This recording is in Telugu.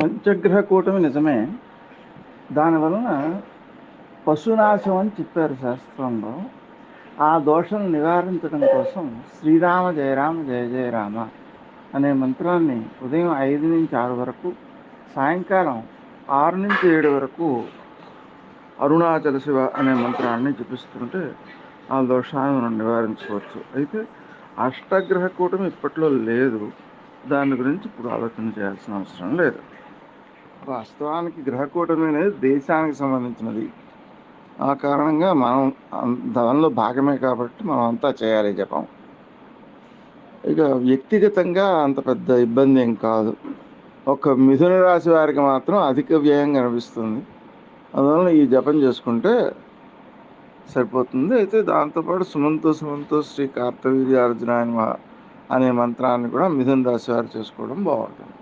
పంచగ్రహ కూటమి నిజమే దానివలన పశునాశం అని చెప్పారు శాస్త్రంలో. ఆ దోషం నివారించడం కోసం శ్రీరామ జయరామ జయ జయరామ అనే మంత్రాన్ని ఉదయం ఐదు నుంచి ఆరు వరకు సాయంకాలం ఆరు నుంచి ఏడు వరకు అరుణాచల శివ అనే మంత్రాన్ని జపిస్తుంటే ఆ దోషాన్ని మనం నివారించుకోవచ్చు అయితే అష్టగ్రహ కూటమి ఇప్పట్లో లేదు. దాని గురించి ఇప్పుడు ఆలోచన చేయాల్సిన అవసరం లేదు. వాస్తవానికి గ్రహకూటమి అనేది దేశానికి సంబంధించినది. ఆ కారణంగా మనం దానిలో భాగమే కాబట్టి మనం అంతా చేయాలి జపం. ఇక వ్యక్తిగతంగా అంత పెద్ద ఇబ్బంది ఏం కాదు. ఒక మిథున రాశి వారికి మాత్రం అధిక వ్యయం కనిపిస్తుంది. అందువల్ల ఈ జపం చేసుకుంటే సరిపోతుంది. అయితే దాంతోపాటు సుమంతో సుమంతో శ్రీ కార్తవీర్యార్జున అనే మంత్రాన్ని కూడా మిథున రాశి వారు చేసుకోవడం బాగుంటుంది.